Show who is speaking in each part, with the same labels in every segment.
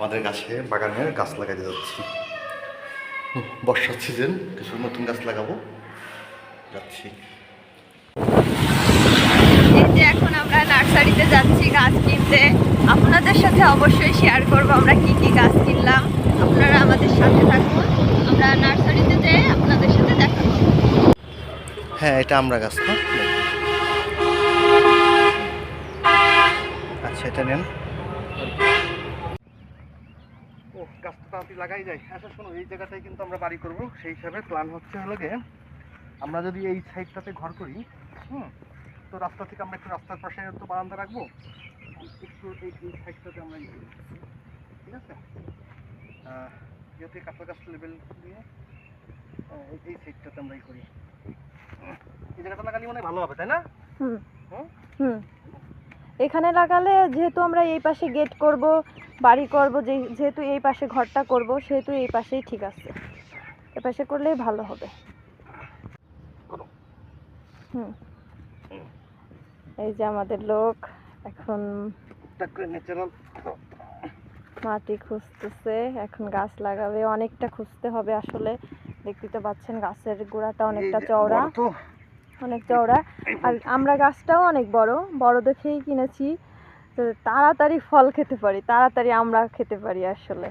Speaker 1: আমাদের গাছে বাগানের গাছ লাগাতে যাচ্ছি। বর্ষার সিজন কিছু নতুন গাছ লাগাবো। যাচ্ছি।
Speaker 2: এখন আমরা নার্সারিতে যাচ্ছি গাছ কিনতে। আপনাদের সাথে অবশ্যই শেয়ার করব আমরা কি কি গাছ কিনলাম। আপনারা আমাদের সাথে থাকুন। আমরা নার্সারিতে যেয়ে আপনাদের সাথে দেখা করব।
Speaker 1: হ্যাঁ এটা আমরা গাছ না? আচ্ছা এটা নেন। গাছটা তাড়াতাড়ি লাগাই যায়। আচ্ছা শোনো এই জায়গাটায় কিন্তু আমরা বাড়ি করব। সেই হিসাবে প্ল্যান হচ্ছে হলো গিয়ে আমরা যদি এই সাইডটাতে ঘর করি হুম তো রাস্তা থেকে আমরা একটু রাস্তার পাশে তো বারান্দা রাখব। একটু এই এই সাইডটাতে আমরা ইয়ে ঠিক আছে? যেহেতু কাঁচা গাছ লেভেল দিয়ে এই- সাইডটাতে আমরা ই করি। এই জায়গাটা লাগালে মনে ভালো হবে তাই না?
Speaker 2: হুম?
Speaker 1: হুম?
Speaker 2: এখানে লাগালে যেহেতু আমরা এই পাশে গেট করব বাড়ি করব যে যেহেতু এই পাশে ঘরটা করব সেহেতু এই পাশেই ঠিক আছে। এ পাশে করলেই ভালো হবে। হুম। এই যে আমাদের লোক এখন মাটি খুঁজতেছে এখন গাছ লাগাবে অনেকটা খুঁজতে হবে আসলে। দেখতে তো পাচ্ছেন গাছের গোড়াটা অনেকটা চওড়া। অনেক চওড়া। আর আমরা গাছটাও অনেক বড় বড় দেখেই কিনেছি। তাড়াতাড়ি ফল খেতে পারি, তাড়াতাড়ি আমরা খেতে পারি আসলে।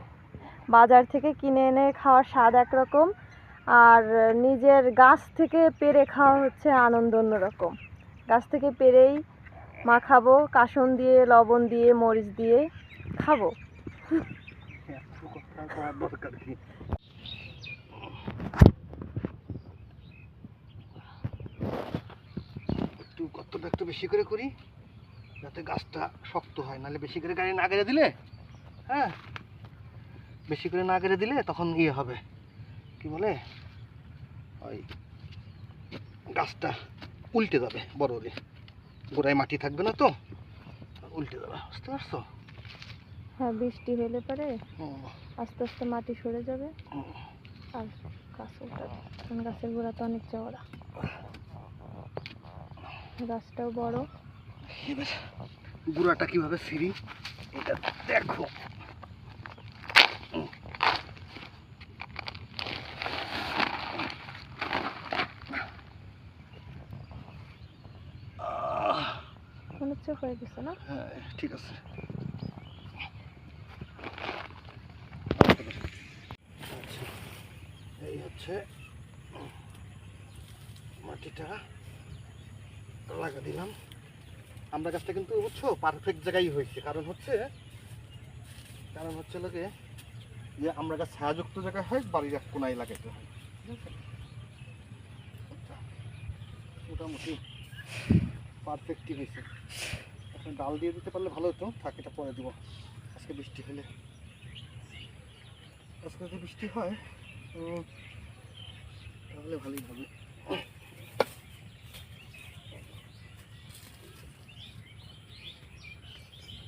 Speaker 2: বাজার থেকে কিনে এনে খাওয়ার স্বাদ একরকম, আর নিজের গাছ থেকে পেরে খাওয়া হচ্ছে আনন্দ অন্যরকম। গাছ থেকে পেরেই মাখাবো কাসন দিয়ে, লবণ দিয়ে, মরিচ দিয়ে খাব।
Speaker 1: কতটা একটু বেশি করে করি? যাতে গাছটা শক্ত হয় নাহলে বেশি করে গাড়ি না গেড়ে দিলে হ্যাঁ? বেশি করে না গেড়ে দিলে তখন ইয়ে হবে। কি বলে? ওই গাছটা উল্টে যাবে বড় হলে। গোড়ায় মাটি থাকবে না তো উল্টে যাবে বুঝতে পারছ?
Speaker 2: হ্যাঁ বৃষ্টি হলে পরে আস্তে আস্তে মাটি সরে যাবে। আর গাছ গাছের গোড়া তো অনেক চওড়া। গাছটাও বড়।
Speaker 1: এবার গুঁড়াটা কীভাবে সিঁড়ি এটা দেখো।
Speaker 2: না?
Speaker 1: হ্যাঁ ঠিক আছে। আচ্ছা এই হচ্ছে মাটিটা লাগা দিলাম। আমরা গাছটা কিন্তু বুঝছ পারফেক্ট জায়গায় হয়েছে। কারণ হচ্ছে কারণ হচ্ছে লোকে যে আমরা গাছ ছায়াযুক্ত জায়গায় হয় বাড়ির এক কোনায় লাগাতে হয়। আচ্ছা, মোটামুটি পারফেক্টই হয়েছে। এখন ডাল দিয়ে দিতে পারলে ভালো হতো থাক এটা পরে দেবো। আজকে বৃষ্টি হলে। আজকে যদি বৃষ্টি হয় তাহলে ভালোই হবে।